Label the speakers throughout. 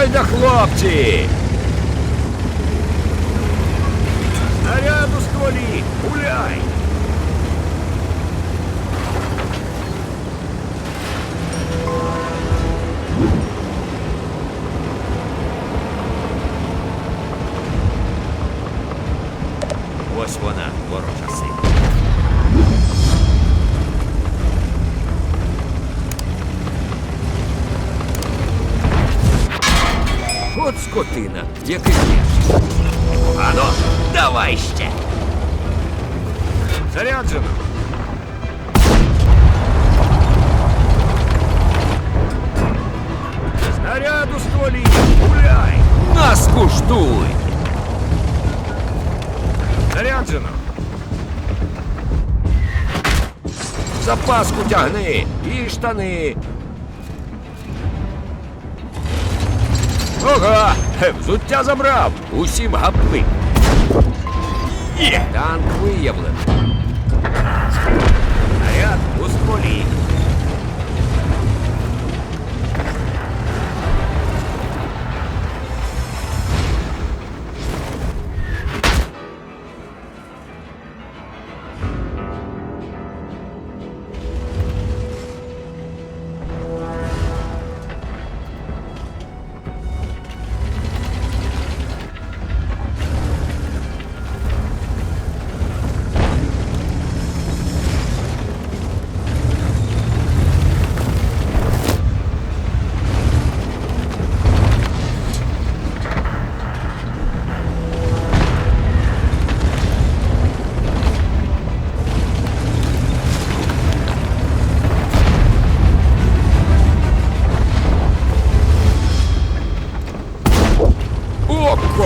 Speaker 1: Гойда, хлопці! Наряду стволі! Гуляй! От скотина, який є. Ано, давай ще. Заряджено. Снаряд у стволі. Гуляй. Нас куштуй. Заряджено. Запаску тягни і штани. Хе, взуття забрав. Усім гапли. Є. Танк виявлено.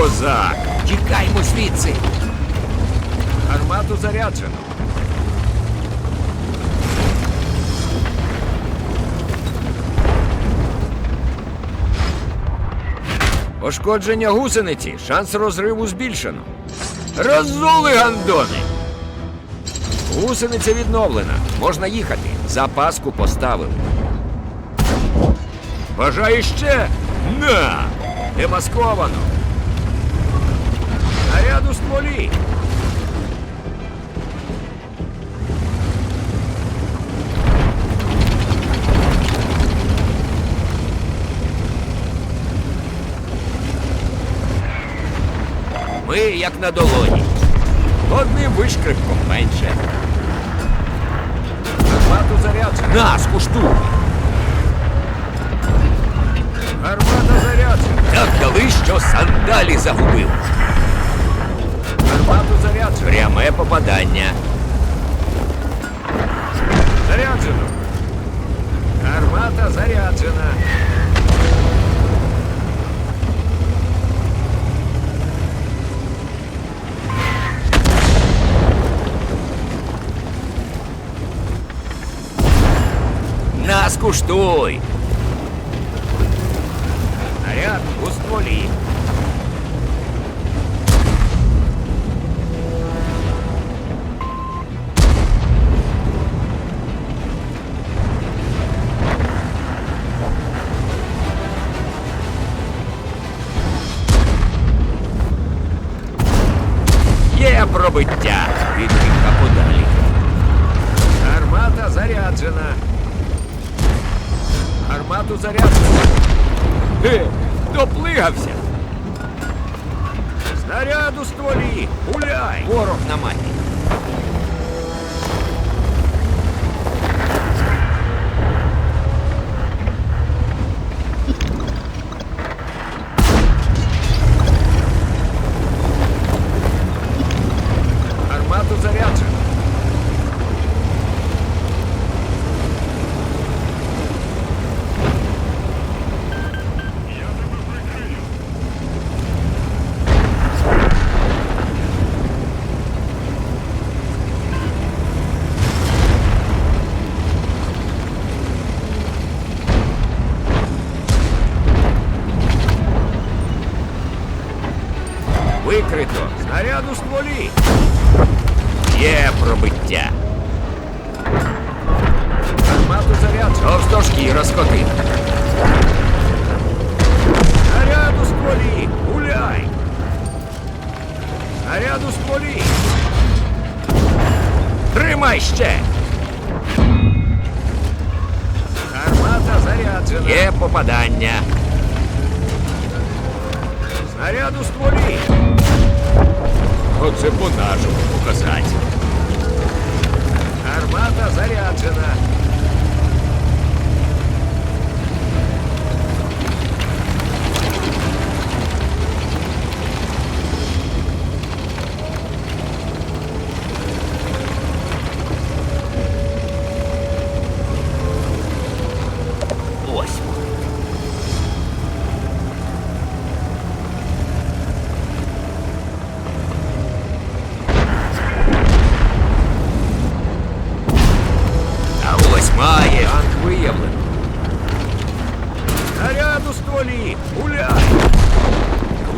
Speaker 1: Козак! Тікаймо звідси. Гармату заряджено. Пошкодження гусениці. Шанс розриву збільшено. Роззули гандони! Гусениця відновлена. Можна їхати. Запаску поставили. Бажає ще? На! Демасковано. На долоні. Одним вишкрипком менше. Гармату заряджено. Нас куштуй. Гармата заряджена. Так дали, що сандалі загубив. Гармату заряджено. Пряме попадання. Заряджено. Гармата заряджена. Нас куштуй. Наряд у стволі. Є пробиття. Відбивка подалі. Гармата заряджена. Гармату заряджено. Е, доплигався. Снаряд у стволі. Гуляй. Ворог на маті. людській розкоти. Наряду з полі! Гуляй! Наряду з полі! Тримай ще! Гармата заряджена. Є попадання. Снаряду з! Оце по нашому показати. Гармата заряджена.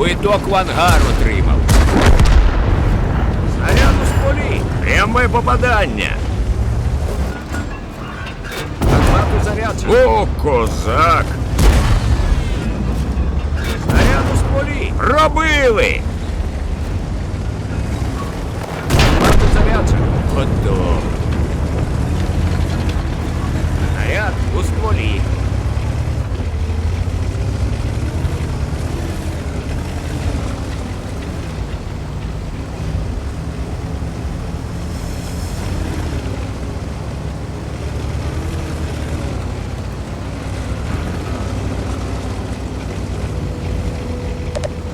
Speaker 1: Квиток в ангар отримав. Снаряд у стволі. Пряме попадання. Гармату заряджено. О, козак! Снаряд у стволі. Робили! Гармату заряджено. Готово. Снаряд у стволі.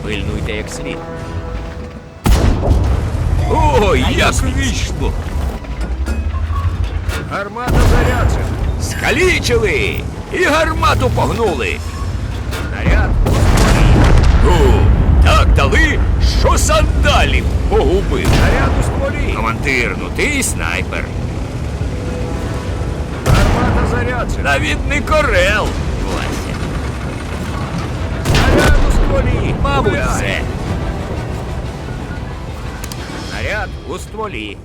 Speaker 1: Пильнуйте як слід. О, як вийшло! Гармата заряджена. Скалічили! І гармату погнули. Стволі. О, так дали, що сандалів погубив. Снаряд у стволі. Командир, ну ти снайпер. Гармата заряджена. Навіть корел. Мабуть, все. Наряд у стволі.